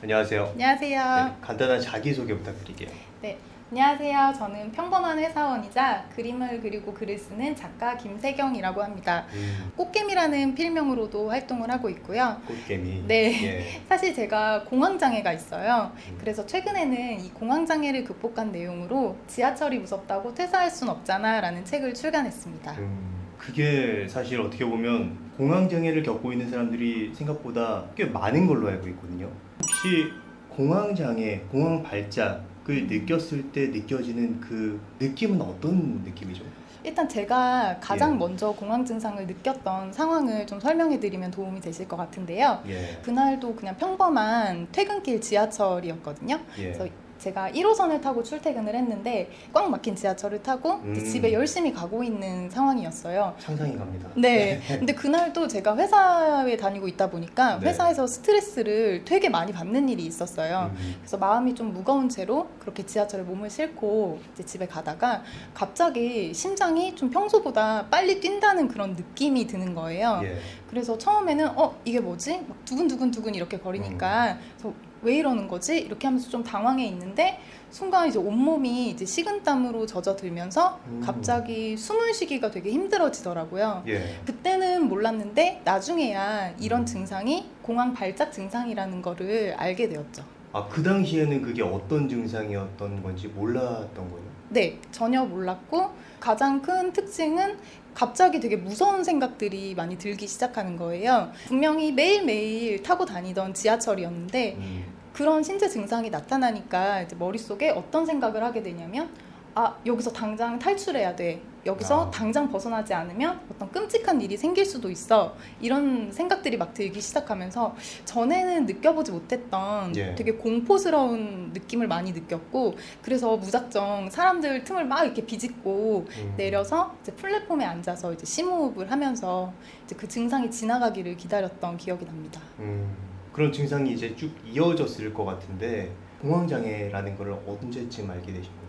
안녕하세요. 안녕하세요. 네, 간단한 자기소개 부탁드릴게요. 네. 안녕하세요. 저는 평범한 회사원이자 그림을 그리고 글을 쓰는 작가 김세경이라고 합니다. 음, 꽃게미라는 필명으로도 활동을 하고 있고요. 꽃개미. 네. 예. 사실 제가 공황장애가 있어요. 음. 그래서 최근에는 이 공황장애를 극복한 내용으로 지하철이 무섭다고 퇴사할 순 없잖아 라는 책을 출간했습니다. 음, 그게 사실 어떻게 보면 공황장애를 겪고 있는 사람들이 생각보다 꽤 많은 걸로 알고 있거든요. 혹시 공황장애, 공황 발작을 느꼈을 때 느껴지는 그 느낌은 어떤 느낌이죠? 일단 제가 가장 예. 먼저 공황 증상을 느꼈던 상황을 좀 설명해 드리면 도움이 되실 것 같은데요. 예. 그날도 그냥 평범한 퇴근길 지하철이었거든요. 예. 그래서 제가 1호선을 타고 출퇴근을 했는데 꽉 막힌 지하철을 타고 이제 음. 집에 열심히 가고 있는 상황이었어요. 상상이 갑니다. 네. 근데 그날도 제가 회사에 다니고 있다 보니까 네. 회사에서 스트레스를 되게 많이 받는 일이 있었어요. 음, 그래서 마음이 좀 무거운 채로 그렇게 지하철에 몸을 싣고 이제 집에 가다가 갑자기 심장이 좀 평소보다 빨리 뛴다는 그런 느낌이 드는 거예요. 예. 그래서 처음에는 어 이게 뭐지? 막 두근두근 두근 이렇게 거리니까 그래서 왜 이러는 거지? 이렇게 하면서 좀 당황해 있는데 순간 이제 온몸이 이제 식은땀으로 젖어들면서 음. 갑자기 숨을 쉬기가 되게 힘들어지더라고요. 예. 그때는 몰랐는데 나중에야 이런 음. 증상이 공황 발작 증상이라는 거를 알게 되었죠. 아, 그 당시에는 그게 어떤 증상이었던 건지 몰랐던 거예요? 네, 전혀 몰랐고 가장 큰 특징은 갑자기 되게 무서운 생각들이 많이 들기 시작하는 거예요. 분명히 매일매일 타고 다니던 지하철이었는데 음. 그런 신체 증상이 나타나니까 이제 머릿속에 어떤 생각을 하게 되냐면 아, 여기서 당장 탈출해야 돼. 여기서 아. 당장 벗어나지 않으면 어떤 끔찍한 일이 생길 수도 있어. 이런 생각들이 막 들기 시작하면서 전에는 느껴보지 못했던 예. 되게 공포스러운 느낌을 많이 느꼈고 그래서 무작정 사람들 틈을 막 이렇게 비집고 음. 내려서 이제 플랫폼에 앉아서 이제 심호흡을 하면서 이제 그 증상이 지나가기를 기다렸던 기억이 납니다. 음, 그런 증상이 이제 쭉 이어졌을 것 같은데 공황장애라는 걸 언제쯤 알게 되신 거죠?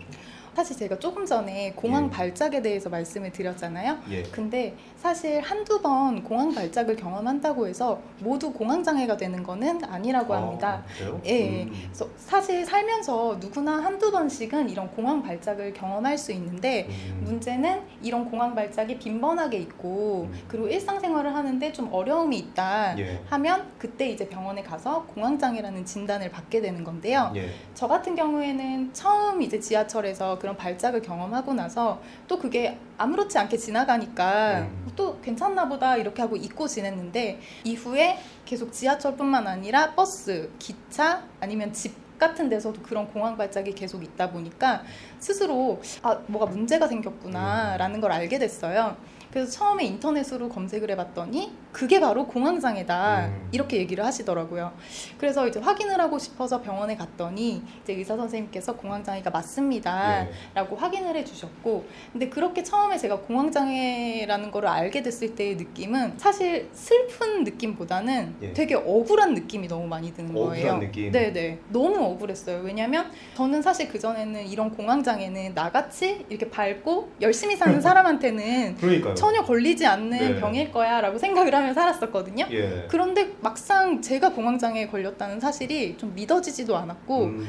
사실 제가 조금 전에 공황 예. 발작에 대해서 말씀을 드렸잖아요. 예. 근데 사실 한두 번 공황 발작을 경험한다고 해서 모두 공황 장애가 되는 거는 아니라고 합니다. 아, 그래요? 예, 음. 그래서 사실 살면서 누구나 한두 번씩은 이런 공황 발작을 경험할 수 있는데 음. 문제는 이런 공황 발작이 빈번하게 있고 음. 그리고 일상생활을 하는데 좀 어려움이 있다 예. 하면 그때 이제 병원에 가서 공황 장애라는 진단을 받게 되는 건데요. 예. 저 같은 경우에는 처음 이제 지하철에서 그런 발작을 경험하고 나서 또 그게 아무렇지 않게 지나가니까 음. 또 괜찮나 보다 이렇게 하고 잊고 지냈는데 이후에 계속 지하철뿐만 아니라 버스, 기차 아니면 집 같은 데서도 그런 공황 발작이 계속 있다 보니까 스스로 아 뭐가 문제가 생겼구나라는 걸 알게 됐어요. 그래서 처음에 인터넷으로 검색을 해봤더니 그게 바로 공황장애다 음. 이렇게 얘기를 하시더라고요. 그래서 이제 확인을 하고 싶어서 병원에 갔더니 이제 의사 선생님께서 공황장애가 맞습니다. 예. 라고 확인을 해주셨고 근데 그렇게 처음에 제가 공황장애라는 거를 알게 됐을 때의 느낌은 사실 슬픈 느낌보다는 예. 되게 억울한 느낌이 너무 많이 드는 억울한 거예요. 느낌? 네네 너무 억울했어요. 왜냐면 저는 사실 그 전에는 이런 공황장애는 나같이 이렇게 밝고 열심히 사는 사람한테는. 전혀 걸리지 않는 네. 병일 거야라고 생각을 하며 살았었거든요. 예. 그런데 막상 제가 공황장애에 걸렸다는 사실이 좀 믿어지지도 않았고 음.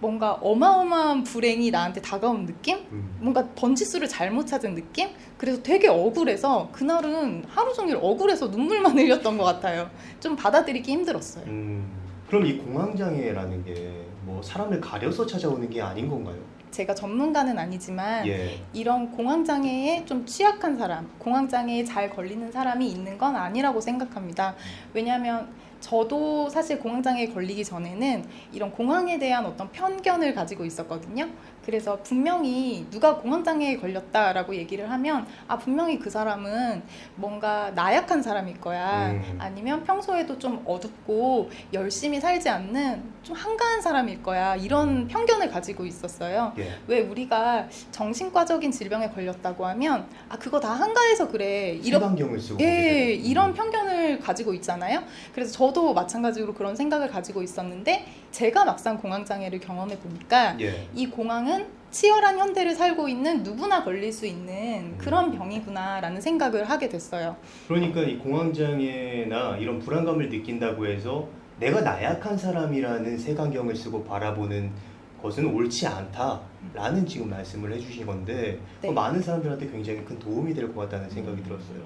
뭔가 어마어마한 불행이 나한테 다가온 느낌? 음. 뭔가 번지수를 잘못 찾은 느낌? 그래서 되게 억울해서 그날은 하루 종일 억울해서 눈물만 흘렸던 것 같아요. 좀 받아들이기 힘들었어요. 음. 그럼 이 공황장애라는 게 뭐 사람을 가려서 찾아오는 게 아닌 건가요? 제가 전문가는 아니지만 예. 이런 공황 장애에 좀 취약한 사람, 공황 장애에 잘 걸리는 사람이 있는 건 아니라고 생각합니다. 왜냐하면 저도 사실 공황장애에 걸리기 전에는 이런 공황에 대한 어떤 편견을 가지고 있었거든요. 그래서 분명히 누가 공황장애에 걸렸다라고 얘기를 하면 아 분명히 그 사람은 뭔가 나약한 사람일 거야 음. 아니면 평소에도 좀 어둡고 열심히 살지 않는 좀 한가한 사람일 거야 이런 편견을 가지고 있었어요 예. 왜 우리가 정신과적인 질병에 걸렸다고 하면 아 그거 다 한가해서 그래 이런 예. 이런 편견을 가지고 있잖아요. 그래서 저도 마찬가지로 그런 생각을 가지고 있었는데 제가 막상 공황 장애를 경험해 보니까 예. 이 공황은 치열한 현대를 살고 있는 누구나 걸릴 수 있는 그런 병이구나라는 생각을 하게 됐어요. 그러니까 이 공황 장애나 이런 불안감을 느낀다고 해서 내가 나약한 사람이라는 색안경을 쓰고 바라보는 것은 옳지 않다라는 지금 말씀을 해주신 건데 네. 어, 많은 사람들한테 굉장히 큰 도움이 될 것 같다는 생각이 들었어요.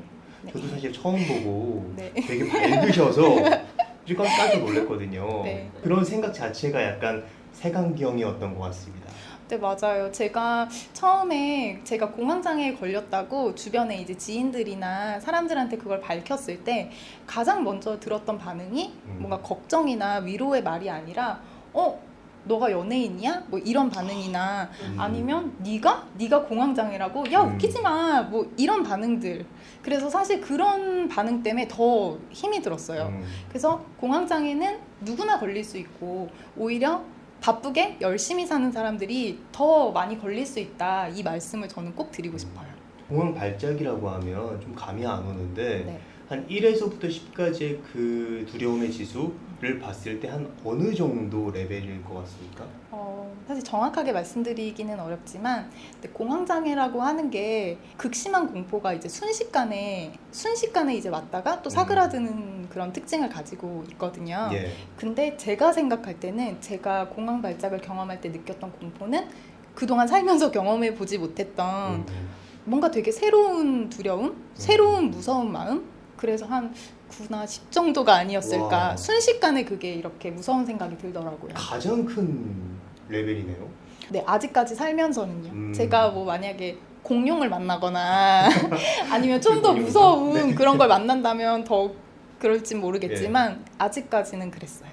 네. 저도 사실 처음 보고 네. 되게 밝으셔서 좀 깜짝 놀랐거든요. 네. 그런 생각 자체가 약간 색안경이었던 것 같습니다. 네, 맞아요. 제가 처음에 제가 공황장애에 걸렸다고 주변에 이제 지인들이나 사람들한테 그걸 밝혔을 때 가장 먼저 들었던 반응이 음. 뭔가 걱정이나 위로의 말이 아니라 어, 너가 연예인이야? 뭐 이런 반응이나 음. 아니면 네가 네가 공황장애라고 야 음. 웃기지 마. 뭐 이런 반응들. 그래서 사실 그런 반응 때문에 더 힘이 들었어요. 음. 그래서 공황장애는 누구나 걸릴 수 있고 오히려 바쁘게 열심히 사는 사람들이 더 많이 걸릴 수 있다 이 말씀을 저는 꼭 드리고 싶어요. 공황 발작이라고 하면 좀 감이 안 오는데 네. 한 1에서부터 10까지의 그 두려움의 지수를 봤을 때 한 어느 정도 레벨일 것 같습니까? 어, 사실 정확하게 말씀드리기는 어렵지만 근데 공황 장애라고 하는 게 극심한 공포가 이제 순식간에 순식간에 이제 왔다가 또 사그라드는 그런 특징을 가지고 있거든요. 예. 근데 제가 생각할 때는 제가 공황 발작을 경험할 때 느꼈던 공포는 그동안 살면서 경험해 보지 못했던 음. 뭔가 되게 새로운 두려움, 새로운 무서운 마음. 그래서 한 9나 10 정도가 아니었을까. 와. 순식간에 그게 이렇게 무서운 생각이 들더라고요. 가장 큰 레벨이네요. 네, 아직까지 살면서는요. 음. 제가 뭐 만약에 공룡을 만나거나 아니면 좀 더? 무서운 네. 그런 걸 만난다면 더 그럴진 모르겠지만 아직까지는 그랬어요.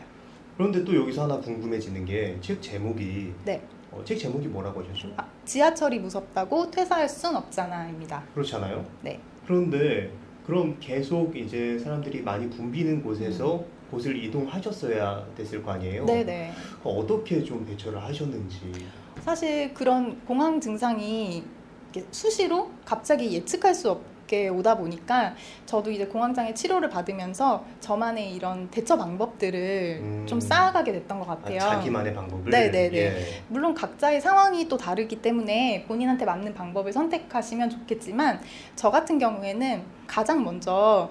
그런데 또 여기서 하나 궁금해지는 게 책 제목이 네. 어, 책 제목이 뭐라고 하셨죠? 아, 지하철이 무섭다고 퇴사할 순 없잖아입니다. 그렇잖아요. 네. 그런데 그럼 계속 이제 사람들이 많이 붐비는 곳에서 곳을 이동하셨어야 됐을 거 아니에요? 음. 네네. 어떻게 좀 대처를 하셨는지. 사실 그런 공황 증상이 이렇게 수시로 갑자기 예측할 수 없 게 오다 보니까 저도 이제 공황장애 치료를 받으면서 저만의 이런 대처 방법들을 음. 좀 쌓아가게 됐던 것 아, 같아요. 자기만의 방법을. 네네네. 예. 물론 각자의 상황이 또 다르기 때문에 본인한테 맞는 방법을 선택하시면 좋겠지만 저 같은 경우에는 가장 먼저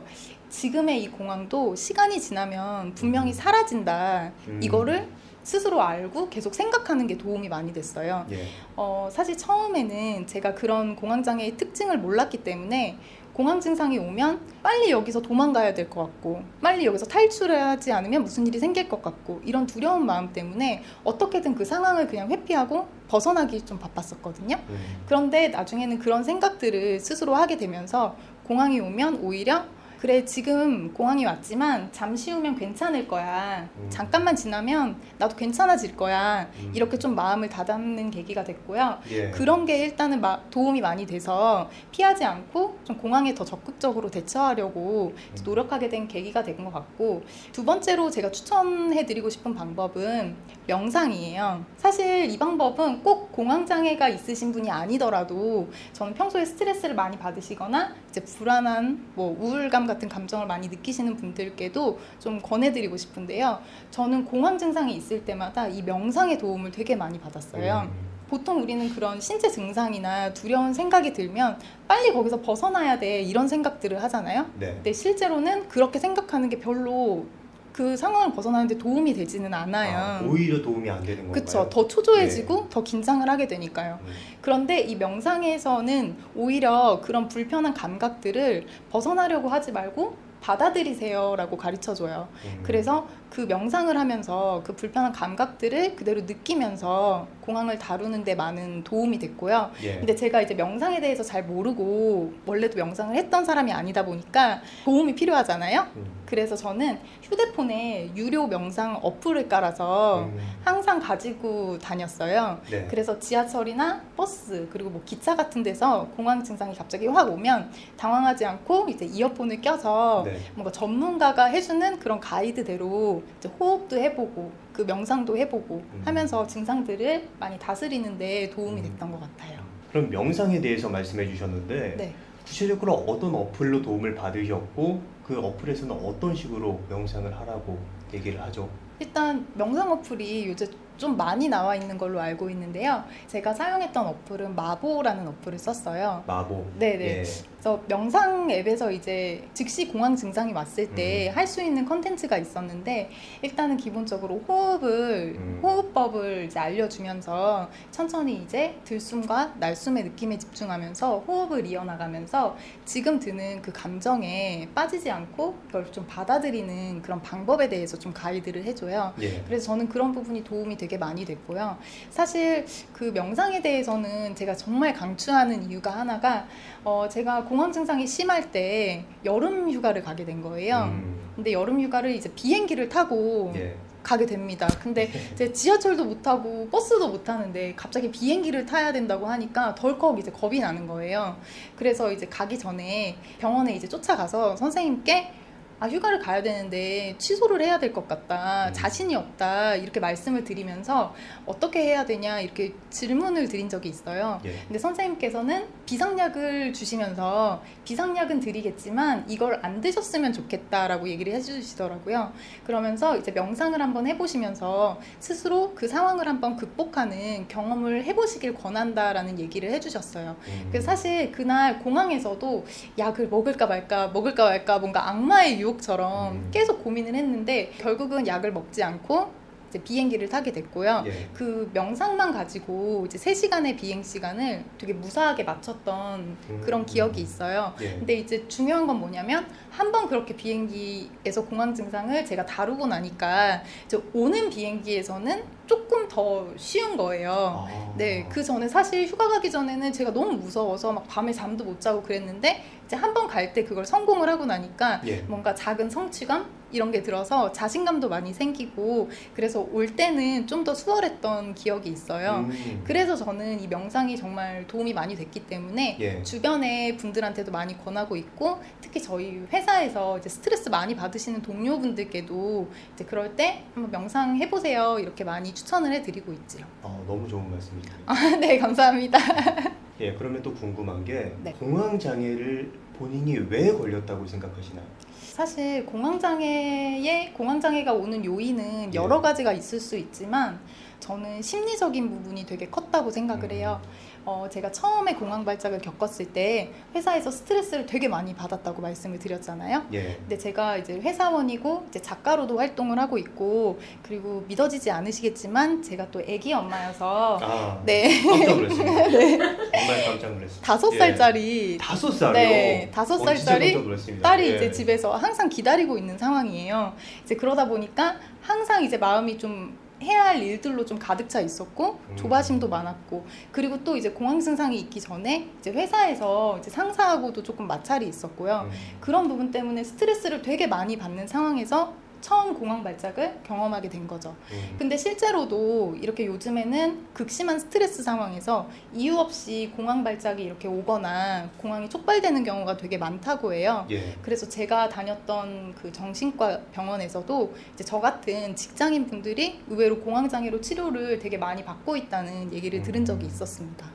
지금의 이 공황도 시간이 지나면 분명히 사라진다. 음. 이거를 스스로 알고 계속 생각하는 게 도움이 많이 됐어요. 예. 어, 사실 처음에는 제가 그런 공황장애의 특징을 몰랐기 때문에 공황 증상이 오면 빨리 여기서 도망가야 될 것 같고 빨리 여기서 탈출하지 않으면 무슨 일이 생길 것 같고 이런 두려운 마음 때문에 어떻게든 그 상황을 그냥 회피하고 벗어나기 좀 바빴었거든요. 음. 그런데 나중에는 그런 생각들을 스스로 하게 되면서 공황이 오면 오히려 그래 지금 공황이 왔지만 잠시 후면 괜찮을 거야 음. 잠깐만 지나면 나도 괜찮아질 거야 음. 이렇게 좀 마음을 다잡는 계기가 됐고요 예. 그런 게 일단은 마- 도움이 많이 돼서 피하지 않고 좀 공황에 더 적극적으로 대처하려고 음. 노력하게 된 계기가 된 것 같고 두 번째로 제가 추천해드리고 싶은 방법은 명상이에요. 사실 이 방법은 꼭 공황장애가 있으신 분이 아니더라도 저는 평소에 스트레스를 많이 받으시거나 이제 불안한 뭐 우울감 같은 감정을 많이 느끼시는 분들께도 좀 권해드리고 싶은데요. 저는 공황 증상이 있을 때마다 이 명상의 도움을 되게 많이 받았어요. 음. 보통 우리는 그런 신체 증상이나 두려운 생각이 들면 빨리 거기서 벗어나야 돼 이런 생각들을 하잖아요. 네. 근데 실제로는 그렇게 생각하는 게 별로 그 상황을 벗어나는데 도움이 되지는 아, 않아요. 오히려 도움이 안 되는 건가요? 그쵸. 더 초조해지고 더 긴장을 하게 되니까요. 음. 그런데 이 명상에서는 오히려 그런 불편한 감각들을 벗어나려고 하지 말고 받아들이세요라고 가르쳐 줘요. 음. 그래서 그 명상을 하면서 그 불편한 감각들을 그대로 느끼면서 공황을 다루는 데 많은 도움이 됐고요. 예. 근데 제가 이제 명상에 대해서 잘 모르고 원래도 명상을 했던 사람이 아니다 보니까 도움이 필요하잖아요. 음. 그래서 저는 휴대폰에 유료 명상 어플을 깔아서 음. 항상 가지고 다녔어요. 네. 그래서 지하철이나 버스 그리고 뭐 기차 같은 데서 공황 증상이 갑자기 확 오면 당황하지 않고 이제 이어폰을 껴서 네. 뭔가 전문가가 해주는 그런 가이드대로 이제 호흡도 해보고 그 명상도 해보고 음. 하면서 증상들을 많이 다스리는데 도움이 음. 됐던 것 같아요. 그럼 명상에 대해서 말씀해 주셨는데 네. 구체적으로 어떤 어플로 도움을 받으셨고 그 어플에서는 어떤 식으로 명상을 하라고 얘기를 하죠? 일단 명상 어플이 요새 좀 많이 나와 있는 걸로 알고 있는데요. 제가 사용했던 어플은 마보라는 어플을 썼어요. 마보. 네네. 예. 그래서 명상 앱에서 이제 즉시 공황 증상이 왔을 때 음. 할수 있는 컨텐츠가 있었는데 일단은 기본적으로 호흡을 음. 호흡법을 이제 알려주면서 천천히 이제 들숨과 날숨의 느낌에 집중하면서 호흡을 이어나가면서 지금 드는 그 감정에 빠지지 않고 그걸 좀 받아들이는 그런 방법에 대해서 좀 가이드를 해줘요. 예. 그래서 저는 그런 부분이 도움이 되게 많이 됐고요. 사실 그 명상에 대해서는 제가 정말 강추하는 이유가 하나가 어 제가 공황 증상이 심할 때 여름 휴가를 가게 된 거예요. 음. 근데 여름 휴가를 이제 비행기를 타고 예. 가게 됩니다. 근데 이제 지하철도 못 타고 버스도 못 타는데 갑자기 비행기를 타야 된다고 하니까 덜컥 이제 겁이 나는 거예요. 그래서 이제 가기 전에 병원에 이제 쫓아가서 선생님께 아 휴가를 가야 되는데 취소를 해야 될 것 같다 음. 자신이 없다 이렇게 말씀을 드리면서 어떻게 해야 되냐 이렇게 질문을 드린 적이 있어요. 예. 근데 선생님께서는 비상약을 주시면서 비상약은 드리겠지만 이걸 안 드셨으면 좋겠다라고 얘기를 해주시더라고요. 그러면서 이제 명상을 한번 해보시면서 스스로 그 상황을 한번 극복하는 경험을 해보시길 권한다라는 얘기를 해주셨어요. 음. 그래서 사실 그날 공항에서도 약을 먹을까 말까 먹을까 말까 뭔가 악마의 유 혹처럼 음. 계속 고민을 했는데 결국은 약을 먹지 않고 이제 비행기를 타게 됐고요. 예. 그 명상만 가지고 이제 3시간의 비행 시간을 되게 무사하게 마쳤던 음. 그런 기억이 있어요. 예. 근데 이제 중요한 건 뭐냐면 한 번 그렇게 비행기에서 공황 증상을 제가 다루고 나니까 이제 오는 비행기에서는 조금 더 쉬운 거예요. 아. 네, 그 전에 사실 휴가 가기 전에는 제가 너무 무서워서 막 밤에 잠도 못 자고 그랬는데 이제 한 번 갈 때 그걸 성공을 하고 나니까 예. 뭔가 작은 성취감 이런 게 들어서 자신감도 많이 생기고 그래서 올 때는 좀 더 수월했던 기억이 있어요. 음. 그래서 저는 이 명상이 정말 도움이 많이 됐기 때문에 예. 주변의 분들한테도 많이 권하고 있고 특히 저희 회사에서 이제 스트레스 많이 받으시는 동료분들께도 이제 그럴 때 한번 명상 해보세요 이렇게 많이 추천을 해드리고 있지요. 아, 너무 좋은 말씀이네요. 아, 네 감사합니다. 예, 그러면 또 궁금한 게 네. 공황 장애를 본인이 왜 걸렸다고 생각하시나요? 사실 공황장애의 공황장애가 오는 요인은 예. 여러 가지가 있을 수 있지만 저는 심리적인 부분이 되게 컸다고 생각을 해요. 어, 제가 처음에 공황 발작을 겪었을 때 회사에서 스트레스를 되게 많이 받았다고 말씀을 드렸잖아요. 예. 근데 제가 이제 회사원이고 이제 작가로도 활동을 하고 있고 그리고 믿어지지 않으시겠지만 제가 또 아기 엄마여서 아, 네 깜짝 놀랐습니다. 정말 깜짝 놀랐습니다. 다섯 예. 살짜리 다섯 살이요? 네, 다섯 어, 진짜 살짜리 깜짝 놀랐습니다. 딸이 예. 이제 집에서 항상 기다리고 있는 상황이에요. 이제 그러다 보니까 항상 이제 마음이 좀 해야 할 일들로 좀 가득 차 있었고 음. 조바심도 많았고 그리고 또 이제 공황 증상이 있기 전에 이제 회사에서 이제 상사하고도 조금 마찰이 있었고요. 음. 그런 부분 때문에 스트레스를 되게 많이 받는 상황에서 처음 공황 발작을 경험하게 된 거죠. 음. 근데 실제로도 이렇게 요즘에는 극심한 스트레스 상황에서 이유 없이 공황 발작이 이렇게 오거나 공황이 촉발되는 경우가 되게 많다고 해요. 예. 그래서 제가 다녔던 그 정신과 병원에서도 이제 저 같은 직장인 분들이 의외로 공황 장애로 치료를 되게 많이 받고 있다는 얘기를 들은 적이 있었습니다.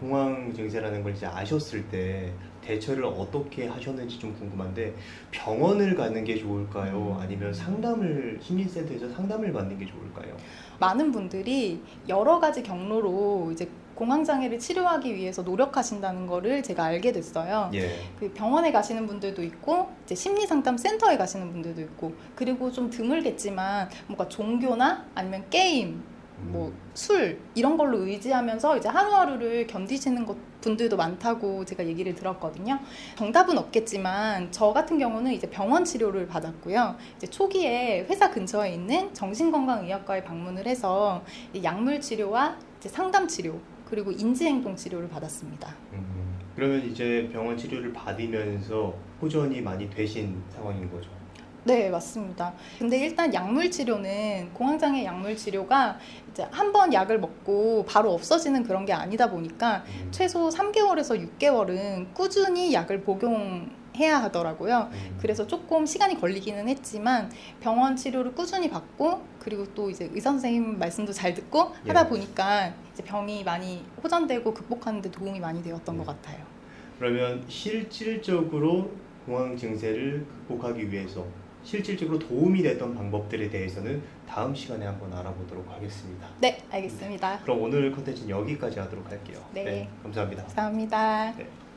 공황 증세라는 걸 이제 아셨을 때 대처를 어떻게 하셨는지 좀 궁금한데 병원을 가는 게 좋을까요? 아니면 상담을 심리센터에서 상담을 받는 게 좋을까요? 많은 분들이 여러 가지 경로로 이제 공황 장애를 치료하기 위해서 노력하신다는 거를 제가 알게 됐어요. 예. 그 병원에 가시는 분들도 있고 이제 심리 상담 센터에 가시는 분들도 있고 그리고 좀 드물겠지만 뭔가 종교나 아니면 게임 뭐 술 이런 걸로 의지하면서 이제 하루하루를 견디시는 것 분들도 많다고 제가 얘기를 들었거든요. 정답은 없겠지만 저 같은 경우는 이제 병원 치료를 받았고요. 이제 초기에 회사 근처에 있는 정신건강의학과에 방문을 해서 이 약물 치료와 이제 상담 치료 그리고 인지행동 치료를 받았습니다. 음, 그러면 이제 병원 치료를 받으면서 호전이 많이 되신 상황인 거죠. 네, 맞습니다. 근데 일단 약물 치료는 공황장애 약물 치료가 이제 한 번 약을 먹고 바로 없어지는 그런 게 아니다 보니까 음, 최소 3개월에서 6개월은 꾸준히 약을 복용 해야 하더라고요. 음, 그래서 조금 시간이 걸리기는 했지만 병원 치료를 꾸준히 받고 그리고 또 이제 의사 선생님 말씀도 잘 듣고 예. 하다 보니까 이제 병이 많이 호전되고 극복하는 데 도움이 많이 되었던 음. 것 같아요. 그러면 실질적으로 공황 증세를 극복하기 위해서 실질적으로 도움이 됐던 방법들에 대해서는 다음 시간에 한번 알아보도록 하겠습니다. 네, 알겠습니다. 그럼 오늘 컨텐츠는 여기까지 하도록 할게요. 네. 감사합니다. 감사합니다. 네.